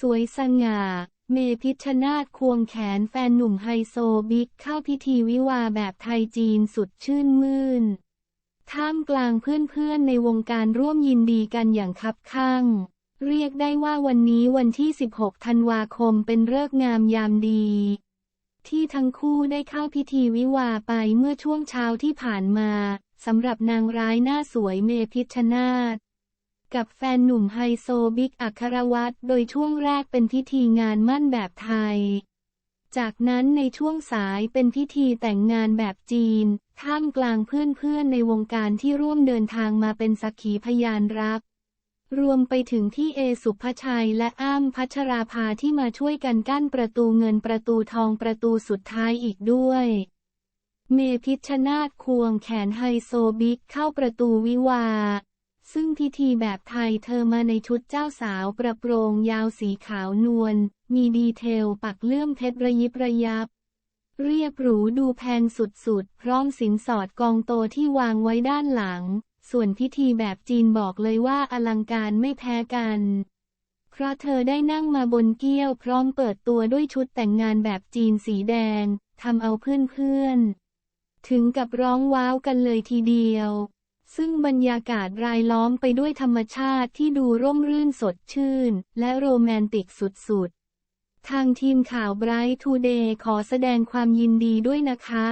สวยสง่า เมพิชนาธควงแขนแฟนหนุ่มไฮโซบิ๊กเข้าพิธีวิวาแบบไทยจีนสุดชื่นมื่น ท่ามกลางเพื่อนๆในวงการร่วมยินดีกันอย่างคับข้างเรียกได้ว่าวันนี้วันที่ 16 ธันวาคมเป็นฤกษ์งามยามดี ที่ทั้งคู่ได้เข้าพิธีวิวาไปเมื่อช่วงเช้าที่ผ่านมาสำหรับนางร้ายหน้าสวยเมพิชชนาธ กับแฟนหนุ่มไฮโซบิ๊กอัครวัตรโดยช่วงแรกเป็นพิธีงานมั่นแบบไทย จากนั้นในช่วงสายเป็นพิธีแต่งงานแบบจีน ท่ามกลางเพื่อนๆในวงการที่ร่วมเดินทางมาเป็นสักขีพยานรัก รวมไปถึงที่เอสุภชัยและอ้ำพัชราภาที่มาช่วยกันกั้นประตูเงินประตูทองประตูสุดท้ายอีกด้วยเมพิชชนาธควงแขนไฮโซบิ๊กเข้าประตูวิวา ซึ่งพิธีแบบไทยเธอมาในชุดเจ้าสาวกระโปรงยาวสีขาวนวล มีดีเทลปักเลื่อมเพชรระยิบระยับ เรียบหรูดูแพงสุดๆ พร้อมสินสอดกองโตที่วางไว้ด้านหลัง ส่วนพิธีแบบจีนบอกเลยว่าอลังการไม่แพ้กัน เพราะเธอได้นั่งมาบนเกี้ยวพร้อมเปิดตัวด้วยชุดแต่งงานแบบจีนสีแดงทำเอาเพื่อนๆ ถึงกับร้องว้าวกันเลยทีเดียว ซึ่งบรรยากาศรายล้อมไปด้วยธรรมชาติที่ดูร่มรื่นสดชื่น และโรแมนติกสุดๆ ทางทีมข่าวไบรท์ทูเดย์ขอแสดงความยินดีด้วยนะคะ